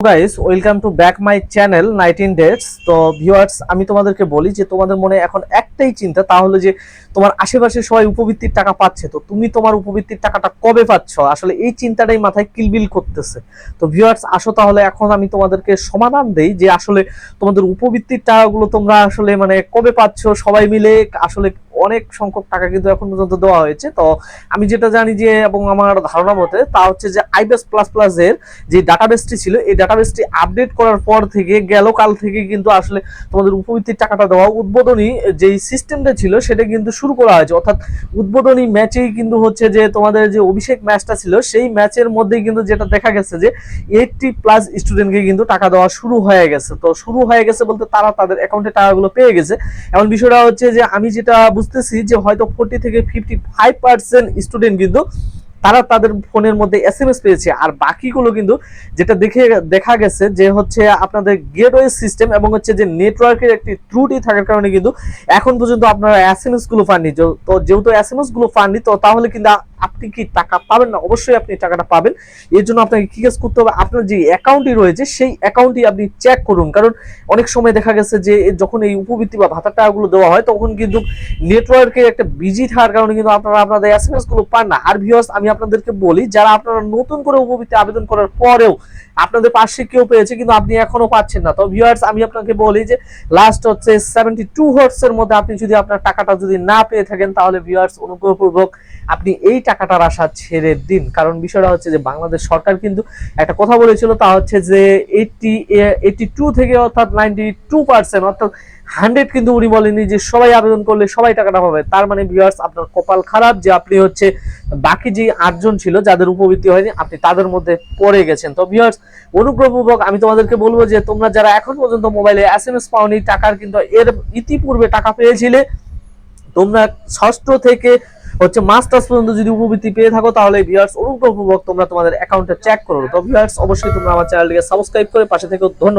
Guys welcome to back my channel nineteen dates তো viewers আমি তোমাদেরকে বলি যে তোমাদের মনে এখন একটাই চিন্তা তাহলে যে তোমার আশেপাশে সবাই উপবৃত্তির টাকা পাচ্ছে। তো তুমি তোমার উপবৃত্তির টাকাটা কবে পাচ্ছ? আসলে এই চিন্তাটাই মাথায় কিলবিল করতেছে। তো ভিউয়ার্স আসো তাহলে এখন আমি তোমাদেরকে সমাধান দেই যে আসলে তোমাদের উপবৃত্তির টাকাগুলো তোমরা আসলে মানে কবে পাচ্ছ? সবাই মিলে আসলে অনেক সংখ্যক টাকা কিন্তু এখন পর্যন্ত দেওয়া হয়েছে। তো আমি যেটা জানি যে এবং আমার ধারণা মতে তা হচ্ছে যে আইবেস প্লাস প্লাস এর যে ডাটাবেসটি ছিল, এই ডাটাবেসটি আপডেট করার পর থেকে গেল, কাল থেকে কিন্তু আসলে তোমাদের উপবৃত্তির টাকাটা দেওয়া, উদ্বোধনী যেই সিস্টেমটা ছিল সেটা কিন্তু শুরু করা হয়েছে। অর্থাৎ উদ্বোধনী ম্যাচেই কিন্তু হচ্ছে যে তোমাদের যে অভিষেক ম্যাচটা ছিল, সেই ম্যাচের মধ্যেই কিন্তু যেটা দেখা গেছে যে এইটটি প্লাস স্টুডেন্টকে কিন্তু টাকা দেওয়া শুরু হয়ে গেছে। তো শুরু হয়ে গেছে বলতে তারা তাদের অ্যাকাউন্টে টাকাগুলো পেয়ে গেছে। এমন বিষয়টা হচ্ছে যে আমি যেটা বুঝতেছি যে হয়তো ফোর্টি থেকে ফিফটি ফাইভ পার্সেন্ট স্টুডেন্ট কিন্তু তারা তাদের ফোনের মধ্যে এস এম এস পেয়েছে। আর বাকিগুলো কিন্তু যেটা দেখে দেখা গেছে যে হচ্ছে আপনাদের গেটওয়ে সিস্টেম এবং হচ্ছে যে নেটওয়ার্কের একটি ত্রুটি থাকার কারণে কিন্তু এখন পর্যন্ত আপনারা এস এম এসগুলো পাননি। তো যেহেতু এস এম এসগুলো পাননি, তো তাহলে কিন্তু আপনি কি টাকা পাবেন না? অবশ্যই আপনি টাকাটা পাবেন। এর জন্য আপনাকে কি কাজ করতে হবে? আপনার যে অ্যাকাউন্টই রয়েছে, সেই অ্যাকাউন্টই আপনি চেক করুন। কারণ অনেক সময় দেখা গেছে যে যখন এই উপবৃত্তি বা ভাতার টাকাগুলো দেওয়া হয়, তখন কিন্তু নেটওয়ার্কের একটা বিজি থাকার কারণে কিন্তু আপনারা আপনাদের এস এম এসগুলো পান না। আর ভিউয়ার্স আমি আপনাদেরকে বলি, যারা আপনারা নতুন করে উপবৃত্তি আবেদন করার পরেও আপনাদের পাশে কেউ পেয়েছে, কিন্তু আপনি এখনও পাচ্ছেন না। তো ভিউয়ার্স আমি আপনাকে বলি যে লাস্ট হচ্ছে সেভেন্টি টু হর্স এর মধ্যে আপনি যদি আপনার টাকাটা যদি না পেয়ে থাকেন, তাহলে ভিউয়ার্স অনুগ্রহপূর্বক আপনি এই টাকাটার আশা ছেড়ে দিন। কারণ বিষয়টা হচ্ছে যে বাংলাদেশ সরকার কিন্তু একটা কথা বলেছিল, তা হচ্ছে যে এইটি এইটি টু থেকে অর্থাৎ নাইনটি টু পার্সেন্ট অর্থাৎ হান্ড্রেড কিন্তু উনি বলেনি যে সবাই আবেদন করলে সবাই টাকাটা পাবে। তার মানে ভিউয়ার্স আপনার কপাল খারাপ যে আপনি হচ্ছে বাকি যে আটজন ছিল, যাদের উপবৃত্তি হয়নি, আপনি তাদের মধ্যে পড়ে গেছেন। তো ভিউয়ার্স অনুগ্রহপূর্বক আমি তোমাদেরকে বলব যে তোমরা যারা এখন পর্যন্ত মোবাইলে এস এম এস পাওনি, টাকার কিন্তু এর ইতিপূর্বে টাকা পেয়েছিলে, তোমরা ষষ্ঠ থেকে হচ্ছে মাস্টার্স পর্যন্ত যদি উপবৃত্তি পেয়ে থাকো, তাহলে ভিউয়ার্স অনুগ্রহপূর্বক তোমরা তোমাদের অ্যাকাউন্টে চেক করো। তো ভিউয়ার্স অবশ্যই তোমরা আমার চ্যানেলটিকে সাবস্ক্রাইব করে পাশে থেকে ধন্যবাদ